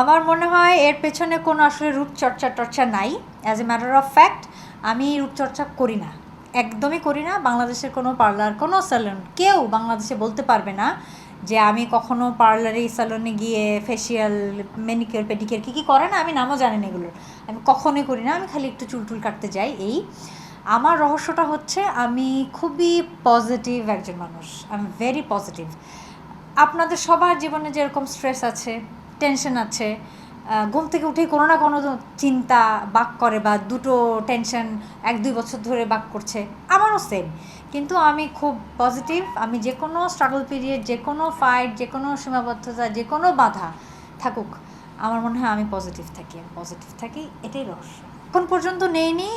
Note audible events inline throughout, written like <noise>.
আমার মনে হয় এর পেছনে কোনো আসলে রূপচর্চা টর্চা নাই। As a matter of fact আমি রূপচর্চা করি না। একদমই করি না। বাংলাদেশের কোনো পার্লার, কোনো স্যালন কেউ বাংলাদেশে বলতে পারবে না যে আমি কখনো পার্লারে স্যালনে গিয়ে ফেসিয়াল মেনিকিওর পেডিকিওর কী কী করে না, আমি নামও জানি না এগুলোর। আমি কখনোই করি না। আমি খালি একটু চুল টুল কাটতে যাই এই। আমার রহস্যটা হচ্ছে আমি খুবই পজিটিভ একজন মানুষ। আই এম ভেরি পজিটিভ আপনাদের সবার জীবনে যেরকম স্ট্রেস আছে টেনশন আছে। ঘুম থেকে উঠেই কোনো না কোনো চিন্তা বাক করে বা দুটো টেনশন এক দুই বছর ধরে বাক করছে। আমারও সেম কিন্তু আমি খুব পজিটিভ আমি যে কোনো স্ট্রাগল পিরিয়ড যে কোনো ফাইট যে কোনো সীমাবদ্ধতা, যে কোনো বাধা থাকুক, আমার মনে হয় আমি পজিটিভ থাকি। আমি পজিটিভ থাকি, এটাই রহস্য। এখন পর্যন্ত নেইনি।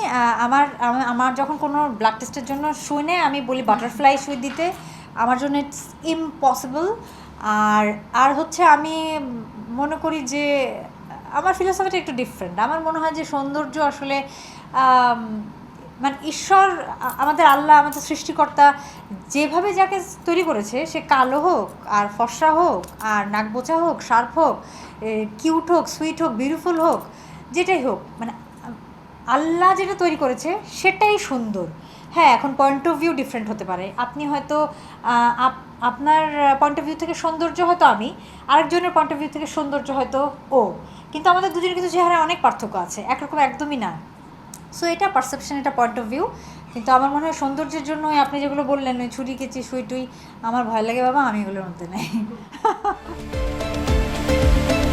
আমার আমার যখন কোনো ব্লাড টেস্টের জন্য শুই নেয় আমি বলি বাটারফ্লাই শুই দিতে। আমার জন্য ইটস ইম্পসিবল আর আর হচ্ছে আমি মনে করি যে, আমার ফিলোসফিটা একটু ডিফারেন্ট আমার মনে হয় যে সৌন্দর্য আসলে মানে ঈশ্বর, আমাদের আল্লাহ, আমাদের সৃষ্টিকর্তা যেভাবে যাকে তৈরি করেছে, সে কালো হোক, আর ফর্সা হোক, আর নাক বোচা হোক, শার্প হোক কিউট হোক সুইট হোক বিউটিফুল হোক, যেটাই হোক মানে আল্লাহ যেটা তৈরি করেছে সেটাই সুন্দর। হ্যাঁ এখন পয়েন্ট অফ ভিউ ডিফারেন্ট হতে পারে। আপনি হয়তো আপ- আপনার পয়েন্ট অফ ভিউ থেকে সৌন্দর্য হয়তো আমি, আরেকজনের পয়েন্ট অফ ভিউ থেকে সৌন্দর্য হয়তো ও। কিন্তু আমাদের দুজনের কিছু চেহারায় অনেক পার্থক্য আছে, একরকম একদমই না। সো এটা পারসেপশন এটা পয়েন্ট অফ ভিউ কিন্তু আমার মনে হয় সৌন্দর্যের জন্য আপনি যেগুলো বললেন, ওই ছুরি কেচি সুই টুই আমার ভয় লাগে বাবা, আমি এগুলোর মধ্যে নেই। <laughs>